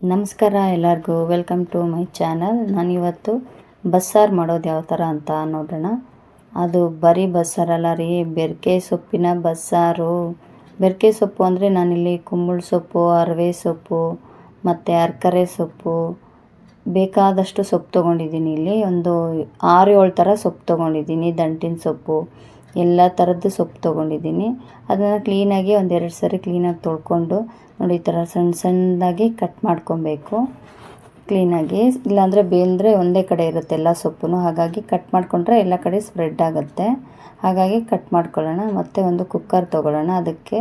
ನಮಸ್ಕಾರ ಎಲ್ಲರಿಗೂ. Welcome to my channel ನಾನಿವತ್ತು ಬಸ್ಸಾರು ಮಾಡೋದು ಯಾವ ಥರ ಅಂತ ನೋಡೋಣ. ಅದು ಬರೀ ಬಸ್ಸಾರಲ್ಲ ರೀ. ಬೆರ್ಕೆ ಸೊಪ್ಪಿನ ಬಸ್ಸಾರು. ಬೆರ್ಕೆ ಸೊಪ್ಪು ಅಂದರೆ ನಾನಿಲ್ಲಿ ಕುಂಬಳ ಸೊಪ್ಪು, ಅರವೆ ಸೊಪ್ಪು, ಮತ್ತು ಅರ್ಕರೆ ಸೊಪ್ಪು. ಬೇಕಾದಷ್ಟು ಸೊಪ್ಪು ತೊಗೊಂಡಿದ್ದೀನಿ ಇಲ್ಲಿ. ಒಂದು ಆರು ಏಳು ಥರ ಸೊಪ್ಪು ತೊಗೊಂಡಿದ್ದೀನಿ. ದಂಟಿನ ಸೊಪ್ಪು. ಎಲ್ಲ ಥರದ್ದು ಸೊಪ್ಪು ತೊಗೊಂಡಿದ್ದೀನಿ. ಅದನ್ನು ಕ್ಲೀನಾಗಿ ಒಂದೆರಡು ಸರಿ ಕ್ಲೀನಾಗಿ ತೊಳ್ಕೊಂಡು ನೋಡಿ ಈ ಥರ ಸಣ್ಣ ಸಣ್ಣದಾಗಿ ಕಟ್ ಮಾಡ್ಕೊಬೇಕು. ಕ್ಲೀನಾಗಿ ಇಲ್ಲಾಂದರೆ ಬೇಂದರೆ ಒಂದೇ ಕಡೆ ಇರುತ್ತೆ ಎಲ್ಲ ಸೊಪ್ಪು ಹಾಗಾಗಿ ಕಟ್ ಮಾಡಿಕೊಂಡ್ರೆ ಎಲ್ಲ ಕಡೆ ಸ್ಪ್ರೆಡ್ ಆಗುತ್ತೆ. ಹಾಗಾಗಿ ಕಟ್ ಮಾಡ್ಕೊಳ್ಳೋಣ. ಮತ್ತು ಒಂದು ಕುಕ್ಕರ್ ತೊಗೊಳ್ಳೋಣ. ಅದಕ್ಕೆ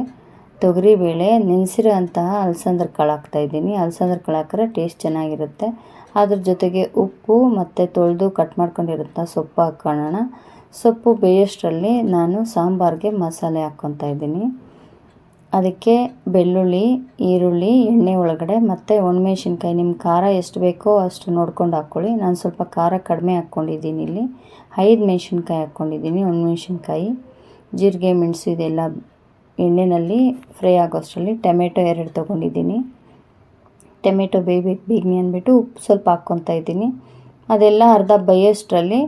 ತೊಗರಿಬೇಳೆ ನೆನೆಸಿರೋ ಅಂತಹ ಅಲಸಂದ್ರ ಕಾಳು ಹಾಕ್ತಾಯಿದ್ದೀನಿ ಅಲಸಂದ್ರ ಕಾಳು ಹಾಕಿದ್ರೆ ಟೇಸ್ಟ್ ಚೆನ್ನಾಗಿರುತ್ತೆ. ಅದ್ರ ಜೊತೆಗೆ ಉಪ್ಪು ಮತ್ತು ತೊಳೆದು ಕಟ್ ಮಾಡ್ಕೊಂಡಿರುತ್ತ ಸೊಪ್ಪು ಹಾಕ್ಕೊಳ್ಳೋಣ ಸೊಪ್ಪು ಬೇಯೋಷ್ಟರಲ್ಲಿ ನಾನು ಸಾಂಬಾರಿಗೆ ಮಸಾಲೆ ಹಾಕ್ಕೊತಾ ಇದ್ದೀನಿ. ಅದಕ್ಕೆ ಬೆಳ್ಳುಳ್ಳಿ, ಈರುಳ್ಳಿ, ಎಣ್ಣೆ ಒಳಗಡೆ ಮತ್ತು ಒಣಮೆಣ್ಸಿನ್ಕಾಯಿ. ನಿಮ್ಮ ಖಾರ ಎಷ್ಟು ಬೇಕೋ ಅಷ್ಟು ನೋಡ್ಕೊಂಡು ಹಾಕ್ಕೊಳ್ಳಿ. ನಾನು ಸ್ವಲ್ಪ ಖಾರ ಕಡಿಮೆ ಹಾಕ್ಕೊಂಡಿದ್ದೀನಿ ಇಲ್ಲಿ. ಐದು ಮೆಣಸಿನ್ಕಾಯಿ ಹಾಕ್ಕೊಂಡಿದ್ದೀನಿ, ಒಣಮೆಣ್ಸಿನ್ಕಾಯಿ. ಜೀರಿಗೆ, ಮೆಣಸು ಇದೆಲ್ಲ ಎಣ್ಣೆಯಲ್ಲಿ ಫ್ರೈ ಆಗೋಷ್ಟರಲ್ಲಿ ಟೊಮೆಟೊ ಎರಡು ತೊಗೊಂಡಿದ್ದೀನಿ. ಟೊಮೆಟೊ ಬೇಯಬೇಕು, ಬೇಗನೆ ಅಂದ್ಬಿಟ್ಟು ಉಪ್ಪು ಸ್ವಲ್ಪ ಹಾಕ್ಕೊತಾ ಇದ್ದೀನಿ. ಅದೆಲ್ಲ ಅರ್ಧ ಬೇಯೋಷ್ಟರಲ್ಲಿ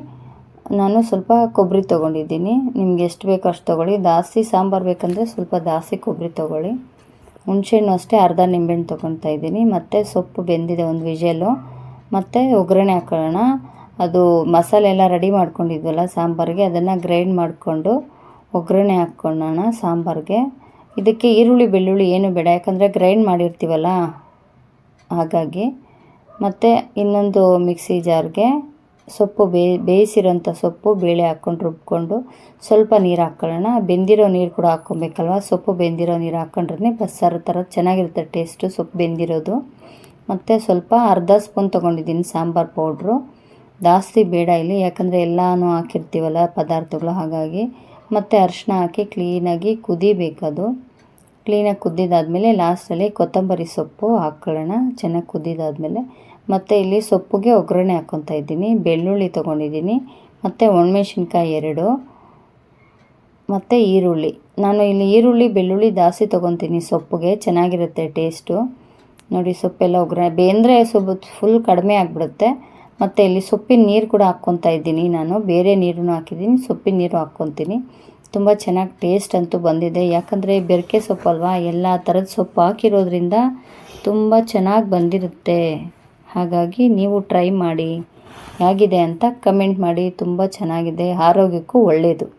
ನಾನು ಸ್ವಲ್ಪ ಕೊಬ್ಬರಿ ತೊಗೊಂಡಿದ್ದೀನಿ. ನಿಮ್ಗೆ ಎಷ್ಟು ಬೇಕೋ ಅಷ್ಟು ತೊಗೊಳ್ಳಿ. ಜಾಸ್ತಿ ಸಾಂಬಾರು ಬೇಕಂದರೆ ಸ್ವಲ್ಪ ಜಾಸ್ತಿ ಕೊಬ್ಬರಿ ತೊಗೊಳ್ಳಿ. ಹುಣಸೆಹಣ್ಣು ಅಷ್ಟೇ ಅರ್ಧ ನಿಂಬೆಹಣ್ಣು ತೊಗೊತಾ ಇದ್ದೀನಿ. ಮತ್ತು ಸೊಪ್ಪು ಬೆಂದಿದೆ ಒಂದು ವಿಜಲು. ಮತ್ತು ಒಗ್ಗರಣೆ ಹಾಕೊಳ್ಳೋಣ. ಅದು ಮಸಾಲೆ ಎಲ್ಲ ರೆಡಿ ಮಾಡ್ಕೊಂಡಿದ್ವಲ್ಲ ಸಾಂಬಾರಿಗೆ, ಅದನ್ನು ಗ್ರೈಂಡ್ ಮಾಡಿಕೊಂಡು ಒಗ್ಗರಣೆ ಹಾಕ್ಕೊಳ್ಳೋಣ ಸಾಂಬಾರಿಗೆ. ಇದಕ್ಕೆ ಈರುಳ್ಳಿ, ಬೆಳ್ಳುಳ್ಳಿ ಏನು ಬೇಡ, ಯಾಕಂದರೆ ಗ್ರೈಂಡ್ ಮಾಡಿರ್ತೀವಲ್ಲ ಹಾಗಾಗಿ. ಮತ್ತು ಇನ್ನೊಂದು ಮಿಕ್ಸಿ ಜಾರ್ಗೆ ಸೊಪ್ಪು ಬೇ ಬೇಯಿಸಿರೋಂಥ ಸೊಪ್ಪು ಬೇಳೆ ಹಾಕ್ಕೊಂಡು ರುಬ್ಕೊಂಡು ಸ್ವಲ್ಪ ನೀರು ಹಾಕ್ಕೊಳ್ಳೋಣ ಬೆಂದಿರೋ ನೀರು ಕೂಡ ಹಾಕ್ಕೊಬೇಕಲ್ವ? ಸೊಪ್ಪು ಬೆಂದಿರೋ ನೀರು ಹಾಕ್ಕೊಂಡ್ರೆ ಬಸ್ಸಾರು ಥರ ಚೆನ್ನಾಗಿರುತ್ತೆ ಟೇಸ್ಟು ಸೊಪ್ಪು ಬೆಂದಿರೋದು. ಮತ್ತು ಸ್ವಲ್ಪ ಅರ್ಧ ಸ್ಪೂನ್ ತೊಗೊಂಡಿದ್ದೀನಿ ಸಾಂಬಾರು ಪೌಡ್ರು. ಜಾಸ್ತಿ ಬೇಡ ಇಲ್ಲಿ, ಯಾಕಂದರೆ ಎಲ್ಲನೂ ಹಾಕಿರ್ತೀವಲ್ಲ ಪದಾರ್ಥಗಳು ಹಾಗಾಗಿ. ಮತ್ತು ಅರಿಶಿನ ಹಾಕಿ ಕ್ಲೀನಾಗಿ ಕುದಿಬೇಕದು. ಕ್ಲೀನಾಗಿ ಕುದ್ದಿದ್ದಾದಮೇಲೆ ಲಾಸ್ಟಲ್ಲಿ ಕೊತ್ತಂಬರಿ ಸೊಪ್ಪು ಹಾಕ್ಕೊಳ್ಳೋಣ. ಚೆನ್ನಾಗಿ ಕುದ್ದಿದ್ದಾದಮೇಲೆ ಮತ್ತು ಇಲ್ಲಿ ಸೊಪ್ಪಿಗೆ ಒಗ್ಗರಣೆ ಹಾಕ್ಕೊತಾ ಇದ್ದೀನಿ, ಬೆಳ್ಳುಳ್ಳಿ ತೊಗೊಂಡಿದ್ದೀನಿ, ಮತ್ತು ಒಣಮೆಣ್ಸಿನ್ಕಾಯಿ ಎರಡು, ಮತ್ತು ಈರುಳ್ಳಿ. ನಾನು ಇಲ್ಲಿ ಈರುಳ್ಳಿ, ಬೆಳ್ಳುಳ್ಳಿ ಜಾಸ್ತಿ ತೊಗೊತೀನಿ ಸೊಪ್ಪಿಗೆ, ಚೆನ್ನಾಗಿರುತ್ತೆ ಟೇಸ್ಟು. ನೋಡಿ ಸೊಪ್ಪೆಲ್ಲ ಒಗ್ಗರಣೆ, ಬೇಂದ್ರೆ ಸೊಪ್ಪು ಫುಲ್ ಕಡಿಮೆ ಆಗಿಬಿಡುತ್ತೆ. ಮತ್ತು ಇಲ್ಲಿ ಸೊಪ್ಪಿನ ನೀರು ಕೂಡ ಹಾಕ್ಕೊತಾ ಇದ್ದೀನಿ ನಾನು, ಬೇರೆ ನೀರನ್ನು ಹಾಕಿದ್ದೀನಿ, ಸೊಪ್ಪಿನ ನೀರು ಹಾಕ್ಕೊತೀನಿ. ತುಂಬ ಚೆನ್ನಾಗಿ ಟೇಸ್ಟ್ ಅಂತೂ ಬಂದಿದೆ. ಯಾಕಂದರೆ ಬೆರಕೆ ಸೊಪ್ಪಲ್ವಾ, ಎಲ್ಲ ಥರದ ಸೊಪ್ಪು ಹಾಕಿರೋದ್ರಿಂದ ತುಂಬ ಚೆನ್ನಾಗಿ ಬಂದಿರುತ್ತೆ. ಹಾಗಾಗಿ ನೀವು ಟ್ರೈ ಮಾಡಿ ಹೇಗಿದೆ ಅಂತ ಕಮೆಂಟ್ ಮಾಡಿ. ತುಂಬ ಚೆನ್ನಾಗಿದೆ. ಆರೋಗ್ಯಕ್ಕೂ ಒಳ್ಳೆಯದು